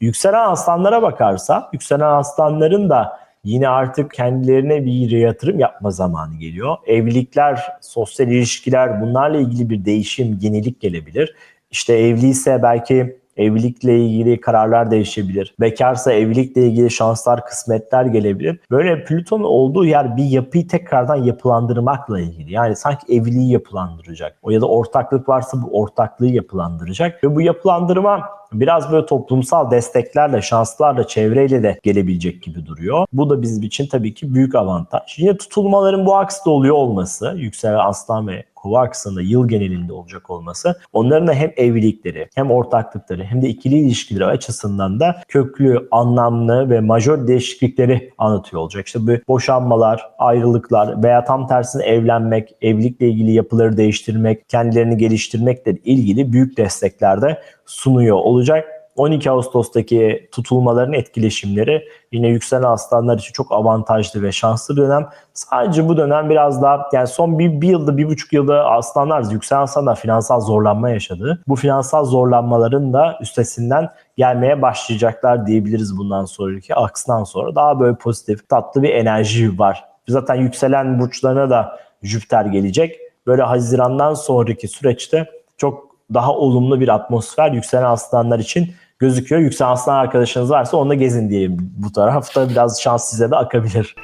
Yükselen aslanlara bakarsa, yükselen aslanların da yine artık kendilerine bir yatırım yapma zamanı geliyor. Evlilikler, sosyal ilişkiler bunlarla ilgili bir değişim, yenilik gelebilir. İşte evliyse belki evlilikle ilgili kararlar değişebilir. Bekarsa evlilikle ilgili şanslar, kısmetler gelebilir. Böyle Plüton'un olduğu yer bir yapıyı tekrardan yapılandırmakla ilgili. Yani sanki evliliği yapılandıracak. O ya da ortaklık varsa bu ortaklığı yapılandıracak. Ve bu yapılandırma biraz böyle toplumsal desteklerle, şanslarla, çevreyle de gelebilecek gibi duruyor. Bu da bizim için tabii ki büyük avantaj. Yine tutulmaların bu aksta oluyor olması, yükselen aslan ve kova aksında yıl genelinde olacak olması onların da hem evlilikleri hem ortaklıkları hem de ikili ilişkileri açısından da köklü, anlamlı ve majör değişiklikleri anlatıyor olacak. İşte bu boşanmalar, ayrılıklar veya tam tersine evlenmek, evlilikle ilgili yapıları değiştirmek, kendilerini geliştirmekle ilgili büyük destekler de sunuyor olacak. 12 Ağustos'taki tutulmaların etkileşimleri yine yükselen aslanlar için çok avantajlı ve şanslı bir dönem. Sadece bu dönem biraz daha yani son bir, bir yılda bir buçuk yılda aslanlar yükselen aslanlar finansal zorlanma yaşadı. Bu finansal zorlanmaların da üstesinden gelmeye başlayacaklar diyebiliriz bundan sonraki aksından sonra. Daha böyle pozitif tatlı bir enerji var. Zaten yükselen burçlarına da Jüpiter gelecek. Böyle Haziran'dan sonraki süreçte çok daha olumlu bir atmosfer yükselen aslanlar için gözüküyor. Yükselen aslan arkadaşınız varsa onunla gezin diyeyim bu tarafta. Biraz şans size de akabilir.